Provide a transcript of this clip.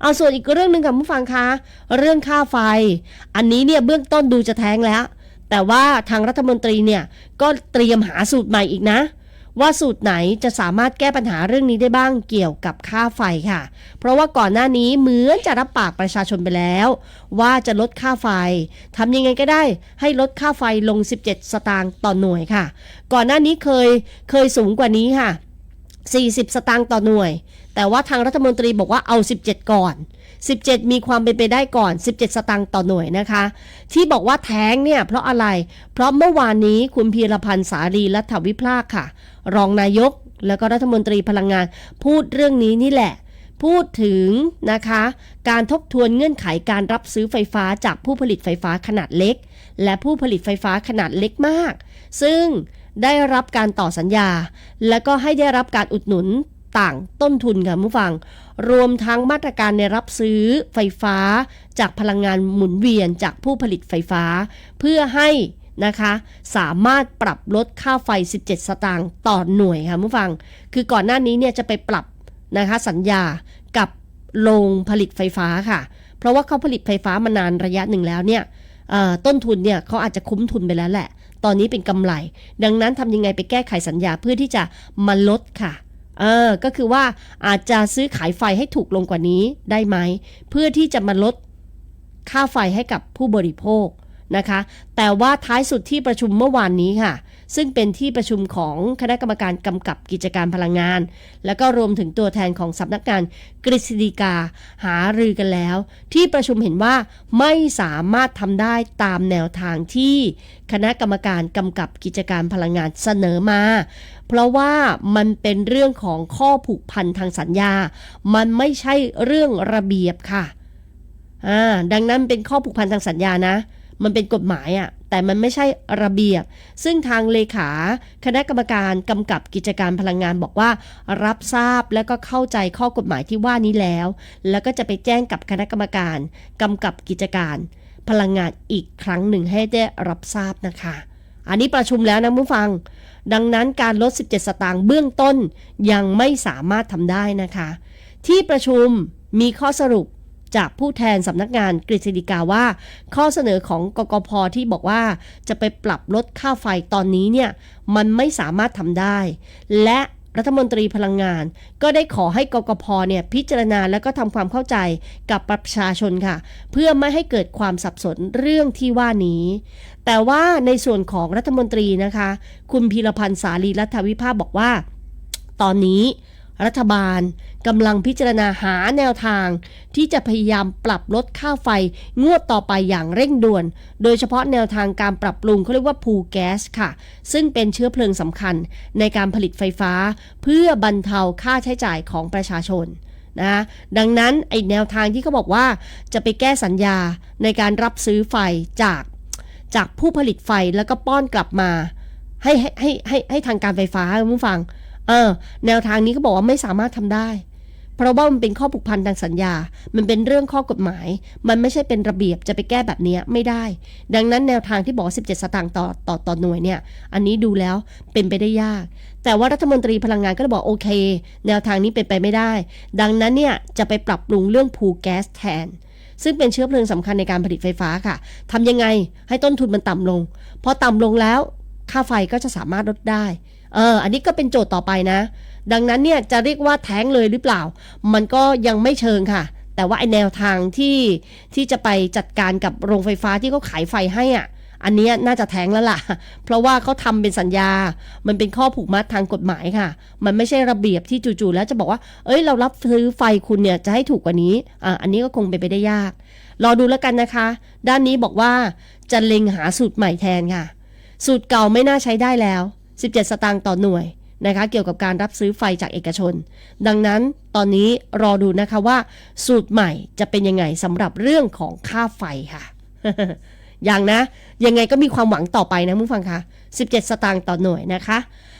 เอาส่วนอีกเรื่องหนึ่งค่ะผู้ฟังคะเรื่องค่าไฟ อันนี้เนี่ยเบื้องต้นดูจะแทงแล้ว แต่ว่าทางรัฐมนตรีเนี่ยก็เตรียมหาสูตรใหม่อีกนะว่าสูตรไหนจะสามารถแก้ปัญหาเรื่องนี้ได้บ้างเกี่ยวกับค่าไฟค่ะ เพราะว่าก่อนหน้านี้เหมือนจะรับปากประชาชนไปแล้ว ว่าจะลดค่าไฟทำยังไงก็ได้ให้ลดค่าไฟลง 17 สตางค์ต่อหน่วยค่ะ ก่อนหน้านี้เคยเคยสูงกว่านี้ค่ะ 40 สตางค์ต่อหน่วย แต่ว่าทางรัฐมนตรีบอกว่าเอา 17 ก่อน 17 มีความเป็นไปได้ก่อน 17 สตางค์ต่อหน่วยนะคะ ที่บอกว่าแท้งเนี่ยเพราะอะไร เพราะเมื่อวานนี้คุณพีรพันธ์สารีรัฐวิภาคค่ะ รองนายกแล้วก็รัฐมนตรีพลังงาน พูดเรื่องนี้นี่แหละ พูดถึงนะคะ การทบทวนเงื่อนไขการรับซื้อไฟฟ้าจากผู้ผลิตไฟฟ้าขนาดเล็ก และผู้ผลิตไฟฟ้าขนาดเล็กมาก ซึ่ง ได้รับการต่อสัญญา และก็ให้ได้รับการอุดหนุนต่างต้นทุนค่ะผู้ฟัง รวมทั้งมาตรการในรับซื้อไฟฟ้า จากพลังงานหมุนเวียนจากผู้ผลิตไฟฟ้า เพื่อให้นะคะสามารถปรับลดค่าไฟ 17 สตางค์ต่อหน่วยค่ะผู้ฟัง คือก่อนหน้านี้เนี่ยจะไปปรับนะคะสัญญากับโรงผลิตไฟฟ้าค่ะ เพราะว่าเขาผลิตไฟฟ้ามานานระยะหนึ่งแล้วเนี่ย ต้นทุนเนี่ยเขาอาจจะคุ้มทุนไปแล้วแหละ ตอนนี้เป็นกำไร ดังนั้นทำยังไงไปแก้ไขสัญญาเพื่อที่จะมาลดค่ะเออก็คือว่าอาจจะซื้อขายไฟให้ถูกลงกว่านี้ได้ไหม เพื่อที่จะมาลดค่าไฟให้กับผู้บริโภคนะคะ แต่ว่าท้ายสุดที่ประชุมเมื่อวานนี้ค่ะ ซึ่งเป็นที่ประชุมของคณะกรรมการกำกับกิจการพลังงาน แล้วก็รวมถึงตัวแทนของสำนักงานกฤษฎีกาหารือกันแล้ว ที่ประชุมเห็นว่าไม่สามารถทำได้ตามแนวทางที่คณะกรรมการกำกับกิจการพลังงานเสนอมา เพราะว่ามันเป็นเรื่องของข้อผูกพันทางสัญญา มันไม่ใช่เรื่องระเบียบค่ะ อ่า ดังนั้นเป็นข้อผูกพันทางสัญญานะ มันเป็นกฎหมายอะ่ะแต่มันไม่ใช่ระเบียบ ซึ่งทางเลขาคณะกรรมการกำกับกิจการพลังงานบอกว่า รับทราบและก็เข้าใจข้อกฎหมายที่ว่านี้แล้ว แล้วก็จะไปแจ้งกับคณะกรรมการกำกับกิจการพลังงานอีกครั้งหนึ่งให้ได้รับทราบนะคะ อันนี้ประชุมแล้วนะผู้ฟัง ดังนั้นการลด 17 สตางค์เบื้องต้นยังไม่สามารถทำได้นะคะ ที่ประชุมมีข้อสรุป จากผู้แทนสำนักงานกฤษฎีกาว่า ข้อเสนอของกกพที่บอกว่าจะไปปรับลดค่าไฟตอนนี้เนี่ยมันไม่สามารถทำได้ และรัฐมนตรีพลังงาน ก็ได้ขอให้กกพเนี่ยพิจารณาและก็ทำความเข้าใจกับประชาชนค่ะ เพื่อไม่ให้เกิดความสับสนเรื่องที่ว่านี้ แต่ว่าในส่วนของรัฐมนตรีนะคะ คุณพีรพันธ์สารีรัฐวิภาบอกว่า ตอนนี้ รัฐบาลกำลังพิจารณาหาแนวทาง ที่จะพยายามปรับลดค่าไฟงวดต่อไปอย่างเร่งด่วน โดยเฉพาะแนวทางการปรับปรุงเขาเรียกว่าพูแก๊สค่ะ ซึ่งเป็นเชื้อเพลิงสำคัญในการผลิตไฟฟ้า เพื่อบรรเทาค่าใช้จ่ายของประชาชนนะดังนั้นไอแนวทางที่เขาบอกว่าจะไปแก้สัญญาในการรับซื้อไฟจากจากผู้ผลิตไฟแล้วก็ป้อนกลับมา ให้ให้ให้ให้ให้ทางการไฟฟ้าคุณผู้ฟัง เออ แนวทางนี้ก็บอกว่าไม่สามารถทำได้ เพราะว่ามันเป็นข้อผูกพันทางสัญญา มันเป็นเรื่องข้อกฎหมาย มันไม่ใช่เป็นระเบียบจะไปแก้แบบนี้ไม่ได้ ดังนั้นแนวทางที่บอก 17 สตางค์ต่อต่อต่อหน่วยเนี่ย อันนี้ดูแล้วเป็นไปได้ยาก แต่ว่ารัฐมนตรีพลังงานก็บอกโอเค แนวทางนี้เป็นไปไม่ได้ ดังนั้นเนี่ยจะไปปรับปรุงเรื่องพูแก๊สแทนซึ่งเป็นเชื้อเพลิงสำคัญในการผลิตไฟฟ้าค่ะทำยังไงให้ต้นทุนมันต่ำลง พอต่ำลงแล้ว ค่าไฟก็จะสามารถลดได้ เอออันนี้ก็เป็นโจทย์ต่อไปนะ ดังนั้นเนี่ยจะเรียกว่าแท้งเลยหรือเปล่า มันก็ยังไม่เชิงค่ะ แต่ว่าไอแนวทางที่ที่จะไปจัดการกับโรงไฟฟ้าที่เขาขายไฟให้อะอันนี้น่าจะแท้งแล้วล่ะ เพราะว่าเขาทำเป็นสัญญา มันเป็นข้อผูกมัดทางกฎหมายค่ะ มันไม่ใช่ระเบียบที่จู่ๆแล้วจะบอกว่า เอ้ย เรารับซื้อไฟคุณเนี่ยจะให้ถูกกว่านี้ อ่า อันนี้ก็คงเป็นไปได้ยาก รอดูแล้วกันนะคะ ด้านนี้บอกว่าจะเล็งหาสูตรใหม่แทนค่ะ สูตรเก่าไม่น่าใช้ได้แล้ว 17 สตางค์ต่อหน่วยนะคะเกี่ยวกับการรับซื้อไฟจากเอกชน ดังนั้นตอนนี้รอดูนะคะว่า สูตรใหม่จะเป็นยังไงสำหรับเรื่องของค่าไฟค่ะ อย่างนะ ยังไงก็มีความหวังต่อไปนะมุ้งฟังคะ17 สตางค์ต่อหน่วยนะคะ